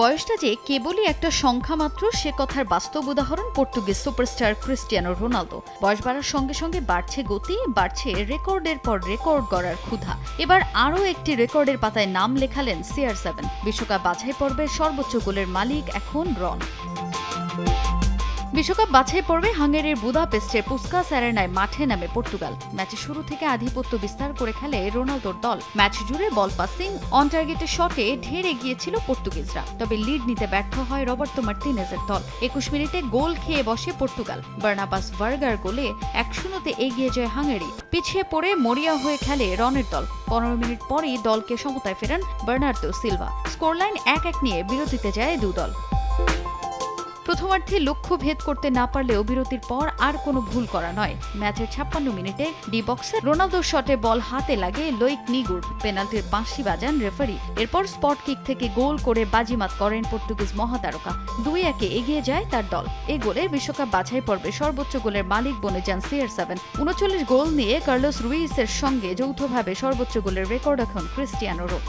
বয়সটা যে কেবলই একটা সংখ্যা মাত্র, সে কথার বাস্তব উদাহরণ পর্তুগিজ সুপারস্টার ক্রিস্টিয়ানো রোনালদো। বয়স বাড়ার সঙ্গে সঙ্গে বাড়ছে গতি, বাড়ছে রেকর্ডের পর রেকর্ড গড়ার ক্ষুধা। এবার আরও একটি রেকর্ডের পাতায় নাম লেখালেন সিআর সেভেন বিশ্বকাপ বাছাই পর্বের সর্বোচ্চ গোলের মালিক এখন রন। বিশ্বকাপ বাছাই পর্বে হাঙ্গেরির বুদাপেস্টের পুস্কা অ্যারেনায় মাঠে নামে পর্তুগাল। ম্যাচের শুরু থেকে আধিপত্য বিস্তার করে খেলে রোনালদোর দল। ম্যাচ জুড়ে বল পাসিং অন টার্গেটের শটে ঢের এগিয়েছিল পর্তুগিজরা। তবে লিড নিতে ব্যর্থ হয় রবার্তো মার্টিনেজের দল। একুশ মিনিটে গোল খেয়ে বসে পর্তুগাল। বার্নাবাস ভার্গার গোলে এক শূন্যতে এগিয়ে যায় হাঙ্গেরি। পিছিয়ে পড়ে মরিয়া হয়ে খেলে রনের দল। পনেরো মিনিট পরেই দলকে সমতায় ফেরান বার্নার্দো সিলভা। স্কোরলাইন এক এক নিয়ে বিরতিতে যায় দু দল প্রথমার্ধে লক্ষ্য ভেদ করতে না পারলেও বিরতির পর আর কোনো ভুল করা নয়। ম্যাচের ছাপ্পান্ন মিনিটে ডি বক্সে রোনালদোর শটে বল হাতে লাগে লইক নিগুর। পেনাল্টির বাঁশি বাজান রেফারি। এরপর স্পট কিক থেকে গোল করে বাজিমাত করেন পর্তুগিজ মহাতারকা। দুই একে এগিয়ে যায় তার দল। এই গোলে বিশ্বকাপ বাছাই পর্বে সর্বোচ্চ গোলের মালিক বনে যান সিআর সেভেন। উনচল্লিশ গোল নিয়ে কার্লোস রুইসের সঙ্গে যৌথভাবে সর্বোচ্চ গোলের রেকর্ড এখন ক্রিস্টিয়ানোরও।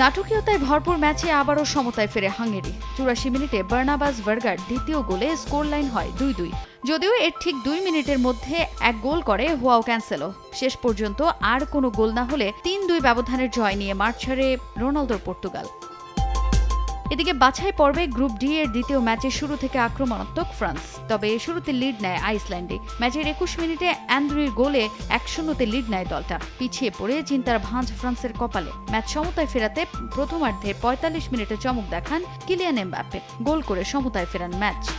নাটকীয়তায় ভরপুর ম্যাচে আবারও সমতায় ফেরে হাঙ্গেরি। চুরাশি মিনিটে বার্নাবাস ভার্গার দ্বিতীয় গোলে স্কোর লাইন হয় দুই দুই। যদিও এর ঠিক দুই মিনিটের মধ্যে এক গোল করে হোয়াও ক্যান্সেলো। শেষ পর্যন্ত আর কোনো গোল না হলে তিন দুই ব্যবধানের জয় নিয়ে মাঠ ছাড়ে রোনালদোর পর্তুগাল। এদিকে বাছাই পর্বে গ্রুপ ডি এর দ্বিতীয় ম্যাচে শুরু থেকে আক্রমণাত্মক ফ্রান্স। তবে শুরুতে লিড নেয় আইসল্যান্ডে। ম্যাচের একুশ মিনিটে অ্যান্ড্রির গোলে এক শূন্যতে লিড নেয় দলটা। পিছিয়ে পড়ে চিন্তার ভাঁজ ফ্রান্সের কপালে। ম্যাচ সমতায় ফেরাতে প্রথমার্ধে পঁয়তাল্লিশ মিনিটে চমক দেখান কিলিয়ান এমবাপ্পে। গোল করে সমতায় ফেরান ম্যাচ।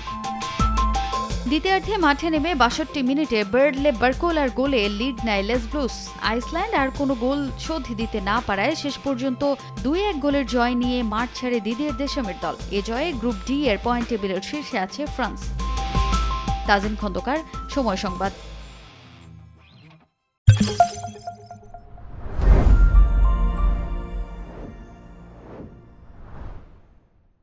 দ্বিতীয়ার্ধে মাঠে নেমে বাষট্টি মিনিটে বার্ডলে বার্কোলার গোলে লিড নেয় লেস ব্লুস আইসল্যান্ড আর কোনো গোল শোধ দিতে না পারায় শেষ পর্যন্ত দুই এক গোলের জয় নিয়ে মাঠ ছাড়ে দিদির দেশমের দল। এ জয়ে গ্রুপ ডি এর পয়েন্ট টেবিলের শীর্ষে আছে ফ্রান্স। তাজিম খন্দকার, সময় সংবাদ।